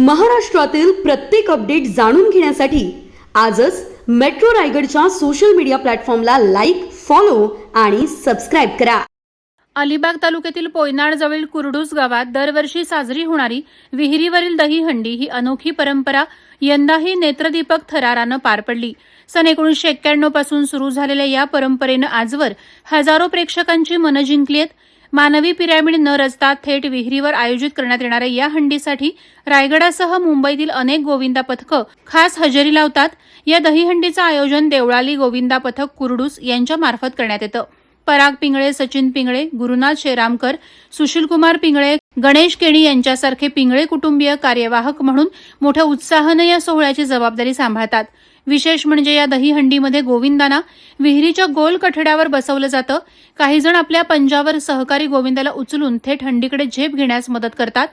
महाराष्ट्रातील प्रत्येक अपडेट जाणून घेण्यासाठी आजच मेट्रो रायगडच्या सोशल मीडिया प्लॅटफॉर्मला लाईक फॉलो आणि सबस्क्राईब करा. अलिबाग तालुक्यातील पोयनाडजवळील कुरडूस गावात दरवर्षी साजरी होणारी विहिरीवरील दहीहंडी ही अनोखी परंपरा यंदाही नेत्रदीपक थरारानं पार पडली. सन एकोणीसशे एक्क्याण्णवपासून सुरू झालेल्या या परंपरेनं आजवर हजारो प्रेक्षकांची मनं जिंकली आहेत. मानवी पिरॅमिड न रचता थेट विहिरीवर आयोजित करण्यात येणाऱ्या या हंडीसाठी रायगडासह मुंबईतील अनेक गोविंदा पथकं खास हजेरी लावतात. या दहीहंडीचं आयोजन देवळाली गोविंदा पथक कुरडूस यांच्या मार्फत करण्यात येतं. पराग पिंगळे सचिन पिंगळे गुरुनाथ शेरामकर सुशीलकुमार पिंगळे गणेश केणी यांच्यासारखे पिंगळे कुटुंबीय कार्यवाहक म्हणून मोठ्या उत्साहानं या सोहळ्याची जबाबदारी सांभाळतात. विशेष म्हणजे या दहीहंडीमध्ये गोविंदांना विहिरीच्या गोल कठड्यावर बसवलं जातं. काही जण आपल्या पंजावर सहकारी गोविंदाला उचलून थेट हंडीकडे झेप घेण्यास मदत करतात.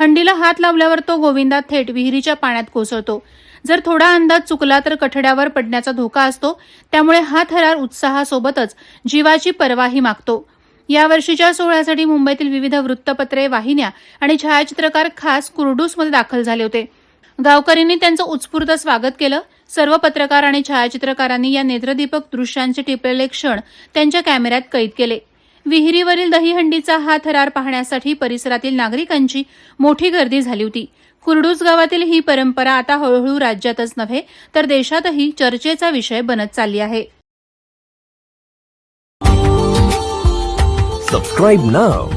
हंडीला हात लावल्यावर तो गोविंदा थेट विहिरीच्या पाण्यात कोसळतो. जर थोडा अंदाज चुकला तर कठड्यावर पडण्याचा धोका असतो. त्यामुळे हा थरार उत्साहासोबतच जीवाची पर्वाही मागतो. यावर्षीच्या सोहळ्यासाठी मुंबईतील विविध वृत्तपत्रे वाहिन्या आणि छायाचित्रकार खास कुर्डूसमध्ये दाखल झाले होते. गावकऱ्यांनी त्यांचं उत्स्फूर्त स्वागत केलं. सर्व पत्रकार आणि छायाचित्रकारांनी या नेत्रदीपक दृश्यांचे टिपलेले क्षण त्यांच्या कॅमेऱ्यात कैद केले. विहिरीवरील दहीहंडीचा हा थरार पाहण्यासाठी परिसरातील नागरिकांची मोठी गर्दी झाली होती. कुर्डूस गावातील ही परंपरा आता हळूहळू राज्यातच नव्हे तर देशातही चर्चेचा विषय बनत चालली आहे. Subscribe now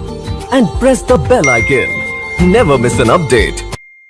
and press the bell icon never miss an update